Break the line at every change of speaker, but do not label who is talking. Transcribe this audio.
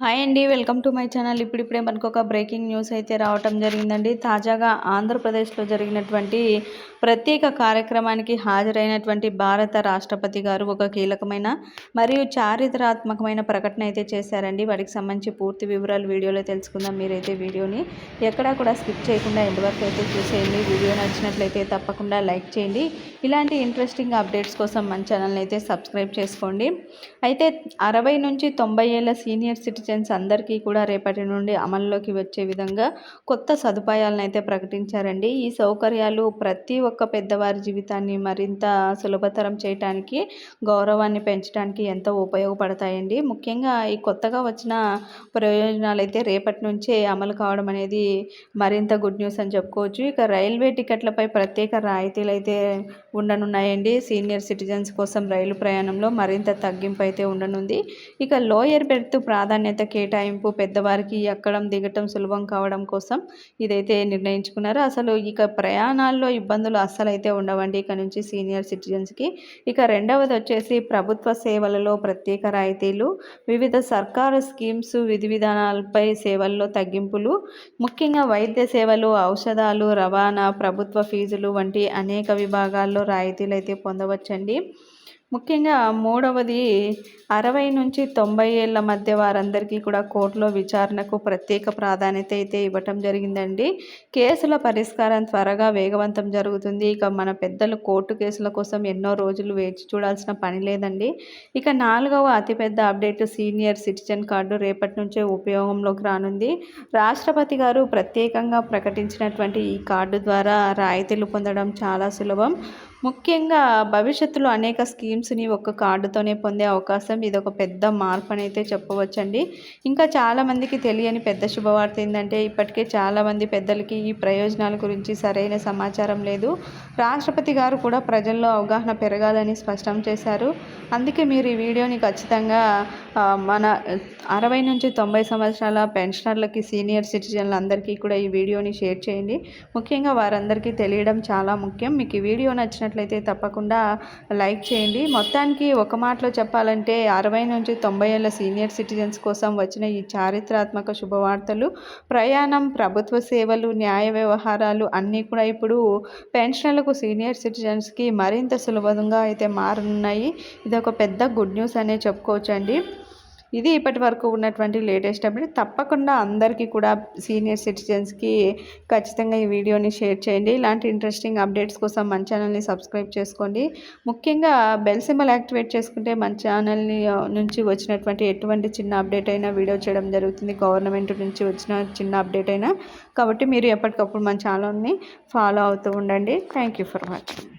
Hi అండి welcome to my channel. ఇప్పుడిప్పుడే మనకు ఒక బ్రేకింగ్ న్యూస్ అయితే రావటం జరిగిందండి. తాజాగా ఆంధ్రప్రదేశ్లో జరిగినటువంటి ప్రత్యేక కార్యక్రమానికి హాజరైనటువంటి భారత రాష్ట్రపతి గారు ఒక కీలకమైన మరియు చారిత్రాత్మకమైన ప్రకటన అయితే చేశారండి. వాటికి సంబంధించి పూర్తి వివరాలు వీడియోలో తెలుసుకుందాం. మీరైతే వీడియోని ఎక్కడా కూడా స్కిప్ చేయకుండా ఎంతవరకు అయితే చూసేయండి. వీడియో నచ్చినట్లయితే తప్పకుండా లైక్ చేయండి. ఇలాంటి ఇంట్రెస్టింగ్ అప్డేట్స్ కోసం మన ఛానల్ని అయితే సబ్స్క్రైబ్ చేసుకోండి. అయితే అరవై నుంచి తొంభై ఏళ్ళ సీనియర్ సిటిజన్ సిటిజన్స్ అందరికీ కూడా రేపటి నుండి అమల్లోకి వచ్చే విధంగా కొత్త సదుపాయాలను అయితే ప్రకటించారండి. ఈ సౌకర్యాలు ప్రతి ఒక్క పెద్దవారి జీవితాన్ని మరింత సులభతరం చేయడానికి గౌరవాన్ని పెంచడానికి ఎంతో ఉపయోగపడతాయండి. ముఖ్యంగా ఈ కొత్తగా వచ్చిన ప్రయోజనాలు అయితే రేపటి నుంచే అమలు కావడం అనేది మరింత గుడ్ న్యూస్ అని చెప్పుకోవచ్చు. ఇక రైల్వే టికెట్లపై ప్రత్యేక రాయితీలు అయితే ఉండనున్నాయండి. సీనియర్ సిటిజన్స్ కోసం రైలు ప్రయాణంలో మరింత తగ్గింపు అయితే ఉండనుంది. ఇక లోయర్ బెర్త్ ప్రాధాన్యత ప్రాధాన్యత కేటాయింపు పెద్దవారికి ఎక్కడం దిగటం సులభం కావడం కోసం ఇదైతే నిర్ణయించుకున్నారు. అసలు ఇక ప్రయాణాల్లో ఇబ్బందులు అస్సలు అయితే ఉండవండి. ఇక నుంచి సీనియర్ సిటిజన్స్కి ఇక రెండవది వచ్చేసి ప్రభుత్వ సేవలలో ప్రత్యేక రాయితీలు వివిధ సర్కారు స్కీమ్స్ విధి విధానాలపై సేవల్లో తగ్గింపులు ముఖ్యంగా వైద్య సేవలు ఔషధాలు రవాణా ప్రభుత్వ ఫీజులు వంటి అనేక విభాగాల్లో రాయితీలు అయితే పొందవచ్చండి. ముఖ్యంగా మూడవది అరవై నుంచి తొంభై ఏళ్ళ మధ్య వారందరికీ కూడా కోర్టులో విచారణకు ప్రత్యేక ప్రాధాన్యత అయితే ఇవ్వటం జరిగిందండి. కేసుల పరిష్కారం త్వరగా వేగవంతం జరుగుతుంది. ఇక మన పెద్దలు కోర్టు కేసుల కోసం ఎన్నో రోజులు వేచి చూడాల్సిన పని లేదండి. ఇక నాలుగవ అతిపెద్ద అప్డేట్ సీనియర్ సిటిజన్ కార్డు రేపటి నుంచే ఉపయోగంలోకి రానుంది. రాష్ట్రపతి గారు ప్రత్యేకంగా ప్రకటించినటువంటి ఈ కార్డు ద్వారా రాయితీలు పొందడం చాలా సులభం. ముఖ్యంగా భవిష్యత్తులో అనేక స్కీమ్స్ని ఒక కార్డుతోనే పొందే అవకాశం ఇది ఒక పెద్ద మార్పు అని అయితే చెప్పవచ్చండి. ఇంకా చాలామందికి తెలియని పెద్ద శుభవార్త ఏంటంటే ఇప్పటికే చాలామంది పెద్దలకి ఈ ప్రయోజనాల గురించి సరైన సమాచారం లేదు. రాష్ట్రపతి గారు కూడా ప్రజల్లో అవగాహన పెరగాలని స్పష్టం చేశారు. అందుకే మీరు ఈ వీడియోని ఖచ్చితంగా మన అరవై నుంచి తొంభై సంవత్సరాల పెన్షనర్లకి సీనియర్ సిటిజన్లందరికీ కూడా ఈ వీడియోని షేర్ చేయండి. ముఖ్యంగా వారందరికీ తెలియడం చాలా ముఖ్యం. మీకు ఈ వీడియో నచ్చినట్లు నచ్చినట్లయితే తప్పకుండా లైక్ చేయండి. మొత్తానికి ఒక మాటలో చెప్పాలంటే అరవై నుంచి తొంభై ఏళ్ళ సీనియర్ సిటిజన్స్ కోసం వచ్చిన ఈ చారిత్రాత్మక శుభవార్తలు ప్రయాణం ప్రభుత్వ సేవలు న్యాయ వ్యవహారాలు అన్నీ కూడా ఇప్పుడు పెన్షన్లకు సీనియర్ సిటిజన్స్కి మరింత సులభంగా అయితే మారున్నాయి. ఇది ఒక పెద్ద గుడ్ న్యూస్ అనే చెప్పుకోవచ్చండి. ఇది ఇప్పటి వరకు ఉన్నటువంటి లేటెస్ట్ అప్డేట్. తప్పకుండా అందరికీ కూడా సీనియర్ సిటిజన్స్కి ఖచ్చితంగా ఈ వీడియోని షేర్ చేయండి. ఇలాంటి ఇంట్రెస్టింగ్ అప్డేట్స్ కోసం మన ఛానల్ని సబ్స్క్రైబ్ చేసుకోండి. ముఖ్యంగా బెల్ సింబల్ యాక్టివేట్ చేసుకుంటే మన ఛానల్ని నుంచి వచ్చినటువంటి ఎటువంటి చిన్న అప్డేట్ అయినా వీడియో చేయడం జరుగుతుంది. గవర్నమెంట్ నుంచి వచ్చిన చిన్న అప్డేట్ అయినా. కాబట్టి మీరు ఎప్పటికప్పుడు మన ఛానల్ని ఫాలో అవుతూ ఉండండి. Thank you for watching.